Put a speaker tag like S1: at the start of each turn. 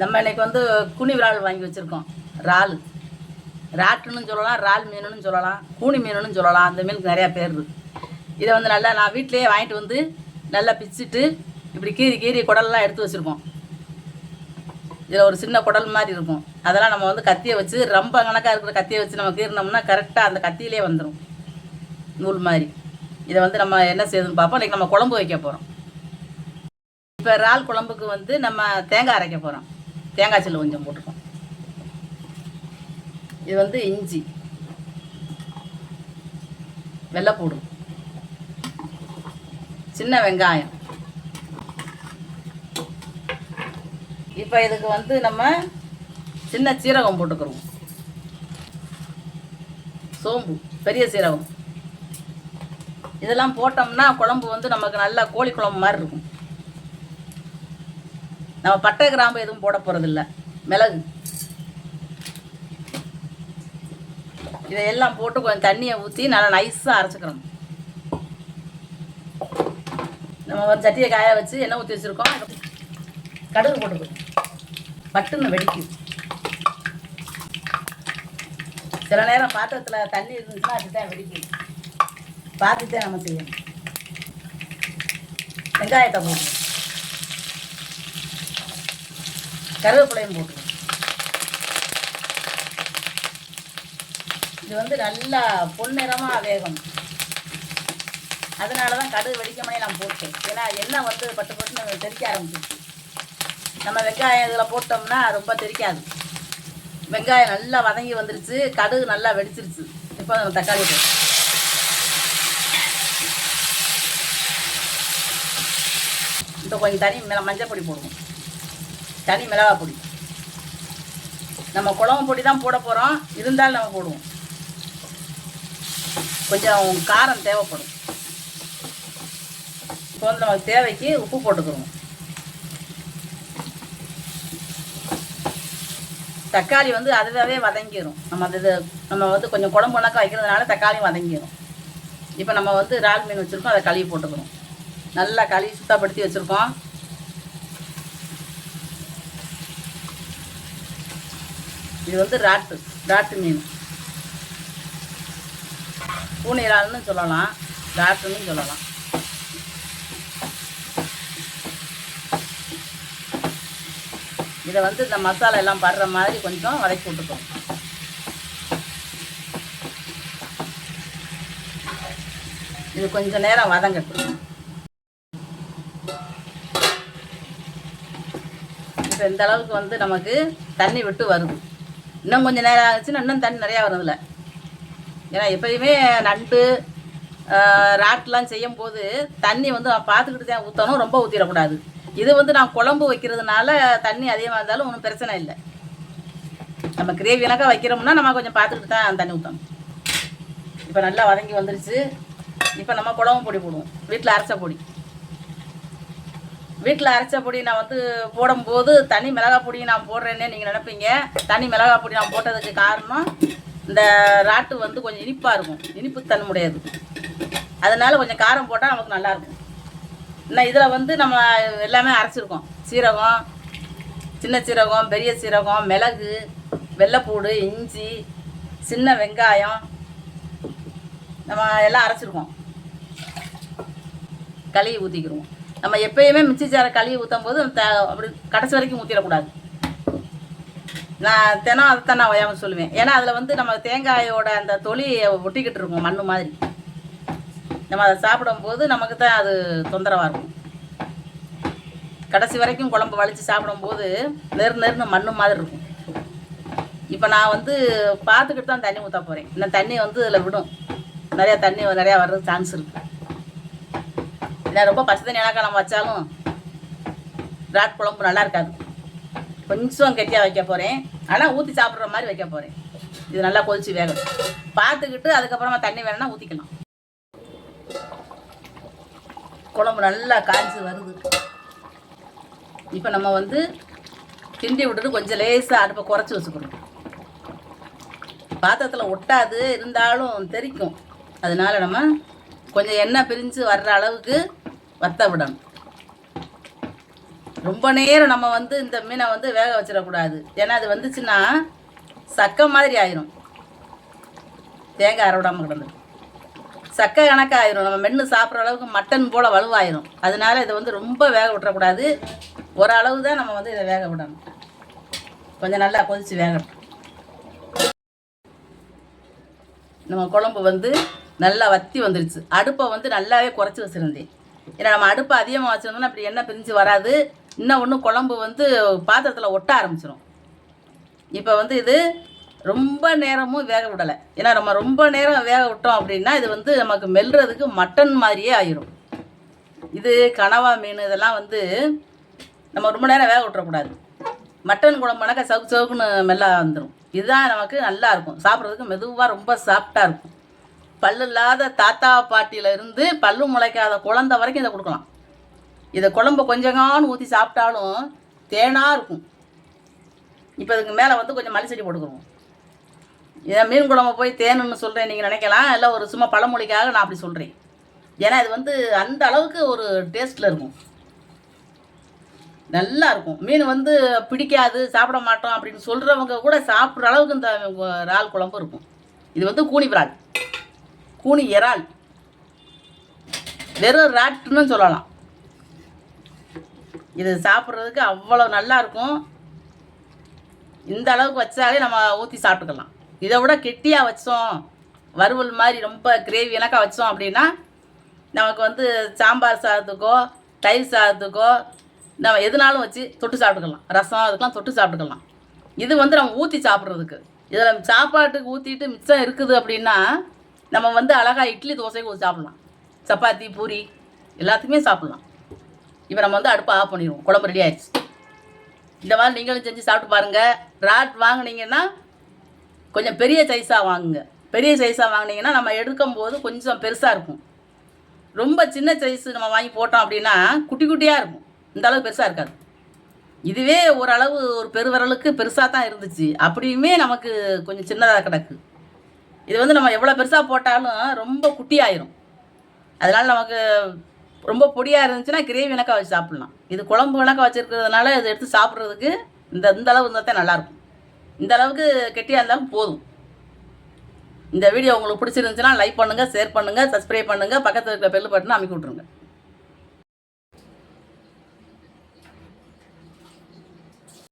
S1: நம்ம இன்னைக்கு வந்து குனி விரால் வாங்கி வச்சுருக்கோம். இறால். ராட்டுன்னு சொல்லலாம் இறால் மீனுன்னு சொல்லலாம் கூனி மீனுன்னு சொல்லலாம். அந்த மீனுக்கு நிறையா பேர் இருக்குது இதை வந்து நல்லா நான் வீட்டிலேயே வாங்கிட்டு வந்து நல்லா பிச்சுட்டு இப்படி கீறி கீறி குடல்லாம் எடுத்து வச்சுருக்கோம் இதில் ஒரு சின்ன குடல் மாதிரி இருக்கும். அதெல்லாம் நம்ம வந்து கத்தியை வச்சு ரொம்ப கணக்காக இருக்கிற கத்தியை வச்சு நம்ம கீறினோம்னா கரெக்டாக அந்த கத்தியிலே வந்துடும் நூல் மாதிரி. இதை வந்து நம்ம என்ன செய்யுதுன்னு பார்ப்போம். இன்றைக்கி நம்ம குழம்பு வைக்க போகிறோம் இப்போ இறால் குழம்புக்கு வந்து நம்ம தேங்காய் அரைக்க போகிறோம் தேங்காய் சில்லு கொஞ்சம் போட்டுக்கோம் இது வந்து இஞ்சி. வெள்ளைப்பூடு சின்ன வெங்காயம். இப்போ இதுக்கு வந்து நம்ம சின்ன சீரகம் போட்டுக்கிறோம். சோம்பு பெரிய சீரகம். இதெல்லாம் போட்டோம்னா குழம்பு வந்து நமக்கு நல்லா கோழி குழம்பு மாதிரி இருக்கும். நம்ம பட்டை கிராம்பு எதுவும் போட போகிறதில்ல மிளகு. இதையெல்லாம் போட்டு கொஞ்சம் தண்ணியை ஊற்றி நல்லா நைஸாக அரைச்சிக்கிறோம் நம்ம ஒரு சட்டியை காய வச்சு எண்ணெய் ஊற்றி வச்சுருக்கோம். கடுகு போட்டுக்கணும். பட்டுன்னு வெடிக்கும். சில நேரம் பாத்திரத்தில் தண்ணி இருந்துச்சுன்னா அதுதான் வெடிக்கும். பார்த்துட்டே நம்ம செய்யணும். வெங்காயத்தை போட்டு கருவேப்பிலையும் போட்டு இது வந்து நல்லா பொன்னிறமாக வேகணும். அதனால தான் கடுகு வெடிக்காமலே நான் போட்டேன். ஏன்னா எண்ணெய் வந்து பட்டு பட்டுன்னு தெறிக்க ஆரம்பிச்சிருச்சு. நம்ம வெங்காயம் இதில் போட்டோம்னா ரொம்ப தெரிக்காது வெங்காயம் நல்லா வதங்கி வந்துருச்சு கடுகு நல்லா வெடிச்சிருச்சு. இப்போ நம்ம தக்காளி போட்டு. இந்த கொஞ்சம் தனி மேலே மஞ்சள் பொடி போடுவோம். தனி மிளகா பொடி. நம்ம குழம்பு பொடி தான் போட போகிறோம் இருந்தாலும் நம்ம போடுவோம். கொஞ்சம் காரம் தேவைப்படும். இப்போ வந்து நமக்கு தேவைக்கு உப்பு போட்டுக்கிறோம். தக்காளி வந்து அதுவாகவே வதங்கிடும் நம்ம அது நம்ம வந்து கொஞ்சம் குழம்பு உணக்க வைக்கிறதுனால தக்காளியும் வதங்கிடும் இப்போ நம்ம வந்து இறால் மீன் வச்சுருக்கோம் அதை கழுவி போட்டுக்கணும் நல்லா கழுவி சுத்தப்படுத்தி வச்சுருக்கோம். இது வந்து ராட்டு ராட்டு மீன். பூனை இறால்னு சொல்லலாம் ராட்டுன்னு சொல்லலாம். இதை வந்து இந்த மசாலா எல்லாம் படுற மாதிரி கொஞ்சம் வதக்கி விட்டுக்கோம் இது கொஞ்சம் நேரம் வதங்கட்டும். இப்போ இந்த அளவுக்கு வந்து நமக்கு தண்ணி விட்டு வருது. இன்னும் கொஞ்சம் நேரம் ஆச்சுன்னா இன்னும் தண்ணி நிறையா வருதுல்ல ஏன்னா எப்பயுமே நண்டு ராட்லாம் செய்யும் போது தண்ணி வந்து பார்த்துக்கிட்டு தான் ஊற்றணும் ரொம்ப ஊற்றிடக்கூடாது இது வந்து நான் குழம்பு வைக்கிறதுனால தண்ணி அதிகமாக இருந்தாலும் ஒன்றும் பிரச்சனை இல்லை. நம்ம கிரேவி வைக்கிறோம்னா நம்ம கொஞ்சம் பார்த்துக்கிட்டு தான் தண்ணி ஊற்றணும் இப்போ நல்லா வதங்கி வந்துருச்சு. இப்போ நம்ம குழம்பு பொடி போடுவோம். வீட்டில் அரைச்ச பொடி. வீட்டில் அரைச்ச பொடி நான் வந்து போடும்போது தனி மிளகா பொடி நான் போடுறேன்னே நீங்கள் நினைப்பீங்க. தனி மிளகா பொடி நான் போட்டதுக்கு காரணம் இந்த ராட்டு வந்து கொஞ்சம் இனிப்பாக இருக்கும். இனிப்பு தன்முடையது அதனால கொஞ்சம் காரம் போட்டால் நமக்கு நல்லாயிருக்கும் இன்னும் இதில் வந்து நம்ம எல்லாமே அரைச்சிருக்கோம். சீரகம் சின்ன சீரகம் பெரிய சீரகம் மிளகு வெள்ளைப்பூடு இஞ்சி சின்ன வெங்காயம் நம்ம எல்லாம் அரைச்சிருக்கோம். கழுவி ஊற்றிக்கிடுவோம் நம்ம எப்பயுமே மிக்சி சேர கழுவி ஊற்றும் போது அப்படி கடைசி வரைக்கும் ஊற்றிடக்கூடாது நான் தினம் அதை தான் நான் ஒயாமல் சொல்லுவேன். ஏன்னா அதில் வந்து நம்ம தேங்காயோட அந்த தொலி ஒட்டிக்கிட்டு இருக்கும் மண்ணு மாதிரி. நம்ம அதை சாப்பிடும்போது நமக்கு தான் அது தொந்தரவாக இருக்கும். கடைசி வரைக்கும் குழம்பு வலித்து சாப்பிடும்போது நெரு நெருன்னு மண்ணு மாதிரி இருக்கும். இப்போ நான் வந்து பார்த்துக்கிட்டு தான் தண்ணி ஊற்ற போகிறேன் இந்த தண்ணி வந்து இதில் விடும். நிறையா தண்ணி நிறையா வர்றதுக்கு சான்ஸ் இருக்குது இல்லை ரொம்ப பச்சை தண்ணி வச்சாலும் ராட் குழம்பு நல்லா இருக்காது. கொஞ்சம் கெட்டியாக வைக்க போகிறேன் ஆனால் ஊற்றி சாப்பிட்ற மாதிரி வைக்க போகிறேன் இது நல்லா கொதிச்சு வேகணும் பார்த்துக்கிட்டு அதுக்கப்புறமா தண்ணி வேணும்னா ஊற்றிக்கலாம் குழம்பு நல்லா காய்ச்சி வருது. இப்போ நம்ம வந்து கிண்டி விட்டுட்டு கொஞ்சம் லேசாக அடுப்பை குறைச்சி வச்சுக்கணும். பாத்திரத்தில் ஒட்டாது இருந்தாலும் தெறிக்கும் அதனால நம்ம கொஞ்சம் எண்ணெய் பிரிஞ்சு வர்ற அளவுக்கு வத்த விடணும் ரொம்ப நேரம் நம்ம வந்து இந்த மீனை வந்து வேக வச்சிடக்கூடாது. ஏன்னா அது வந்துச்சுன்னா சக்கை மாதிரி ஆயிரும். தேங்காய் அரைவிடாமல் கிடந்து. சக்கை கணக்காக ஆயிரும். நம்ம மென்று சாப்பிட்ற அளவுக்கு மட்டன் போல் வலுவாயிரும். அதனால இதை வந்து ரொம்ப வேக விட்டுறக்கூடாது. ஓரளவு தான் நம்ம வந்து இதை வேக விடணும். கொஞ்சம் நல்லா கொதித்து வேகட்டும் நம்ம குழம்பு வந்து நல்லா வத்தி வந்துருச்சு. அடுப்பை வந்து நல்லாவே குறைச்சி வச்சுருந்தேன். ஏன்னா நம்ம அடுப்பை அதிகமாக வச்சுருந்தோம்னா அப்படி எண்ணெய் பிரிஞ்சு வராது. இன்னும் ஒன்று குழம்பு வந்து பாத்திரத்தில் ஒட்ட ஆரம்பிச்சிடும் இப்போ வந்து இது ரொம்ப நேரமும் வேக விடலை. ஏன்னா நம்ம ரொம்ப நேரம் வேக விட்டோம் அப்படின்னா இது வந்து நமக்கு மெல்றதுக்கு மட்டன் மாதிரியே ஆயிரும். இது கனவா மீன் இதெல்லாம் வந்து நம்ம ரொம்ப நேரம் வேக விட்டுறக்கூடாது. மட்டன் குழம்புனாக்கா சவுக்கு சவுக்குன்னு மெல்ல வந்துடும் இதுதான் நமக்கு நல்லா இருக்கும். சாப்பிட்றதுக்கு மெதுவாக ரொம்ப சாஃப்டாக இருக்கும். பல்லு இல்லாத தாத்தா பாட்டியில இருந்து பல்லு முளைக்காத குழந்தை வரைக்கும் இதை கொடுக்கலாம். இதை குழம்பு கொஞ்சங்கான்னு ஊற்றி சாப்பிட்டாலும் தேனாக இருக்கும். இப்போ இதுக்கு மேலே வந்து கொஞ்சம் மல்லி செடி போட்டுக்குருவோம் இதை மீன் குழம்பு போய் தேனுன்னு சொல்கிறேன் நீங்கள் நினைக்கலாம். இல்லை ஒரு சும்மா பழமொழிக்காக நான் அப்படி சொல்கிறேன் ஏன்னா இது வந்து அந்த அளவுக்கு ஒரு டேஸ்ட்டில் இருக்கும். நல்லா இருக்கும். மீன் வந்து பிடிக்காது சாப்பிட மாட்டோம் அப்படின்னு சொல்கிறவங்க கூட சாப்பிட்ற அளவுக்கு இந்த இறால் குழம்பு இருக்கும். இது வந்து கூனி விரால் கூனி இறால் வெறும் ராட்டுன்னு சொல்லலாம். இது சாப்பிட்றதுக்கு அவ்வளோ நல்லாயிருக்கும் இந்த அளவுக்கு வச்சாலே நம்ம ஊற்றி சாப்பிட்டுக்கலாம். இதை விட கெட்டியாக வச்சோம் வறுவல் மாதிரி ரொம்ப கிரேவி எனக்கா வச்சோம் அப்படின்னா நமக்கு வந்து சாம்பார் சாதத்துக்கோ தயிர் சாதத்துக்கோ நம்ம எதுனாலும் வச்சு தொட்டு சாப்பிட்டுக்கலாம். ரசம் அதுக்கெலாம் தொட்டு சாப்பிட்டுக்கலாம். இது வந்து நம்ம ஊற்றி சாப்பிட்றதுக்கு. இதில் சாப்பாட்டுக்கு ஊற்றிட்டு மிச்சம் இருக்குது அப்படின்னா நம்ம வந்து அழகாக இட்லி தோசைக்கு சாப்பிட்லாம். சப்பாத்தி பூரி எல்லாத்துக்குமே சாப்பிட்லாம். இப்போ நம்ம வந்து அடுப்பை ஆஃப் பண்ணிடுவோம். குழம்பு ரெடி ஆயிடுச்சு. இந்த மாதிரி நீங்களும் செஞ்சு சாப்பிட்டு பாருங்கள் ராட் வாங்குனீங்கன்னா கொஞ்சம் பெரிய சைஸாக வாங்குங்க. பெரிய சைஸாக வாங்கினீங்கன்னா நம்ம எடுக்கும் போது கொஞ்சம் பெருசாக இருக்கும். ரொம்ப சின்ன சைஸ் நம்ம வாங்கி போட்டோம் அப்படின்னா குட்டி குட்டியாக இருக்கும். இந்த அளவு பெருசாக இருக்காது. இதுவே ஓரளவு ஒரு பெருவரலுக்கு பெருசாக தான் இருந்துச்சு. அப்படியுமே நமக்கு கொஞ்சம் சின்னதாக கிடக்கு. இது வந்து நம்ம எவ்வளோ பெருசாக போட்டாலும் ரொம்ப குட்டியாயிரும். அதனால் நமக்கு ரொம்ப பொடியாக இருந்துச்சுன்னா கிரேவி கணக்காக வச்சு சாப்பிட்லாம். இது குழம்பு கணக்காக வச்சுருக்கிறதுனால இதை எடுத்து சாப்பிட்றதுக்கு இந்த இந்த அளவு இருந்தால் தான் நல்லாயிருக்கும் இந்த அளவுக்கு கெட்டியாக இருந்தாலும் போதும். இந்த வீடியோ உங்களுக்கு பிடிச்சிருந்துச்சுன்னா லைக் பண்ணுங்கள் ஷேர் பண்ணுங்கள் சப்ஸ்கிரைப் பண்ணுங்கள் பக்கத்தில் இருக்கிற பெல் பட்டனை அமைக்கி விட்ருங்க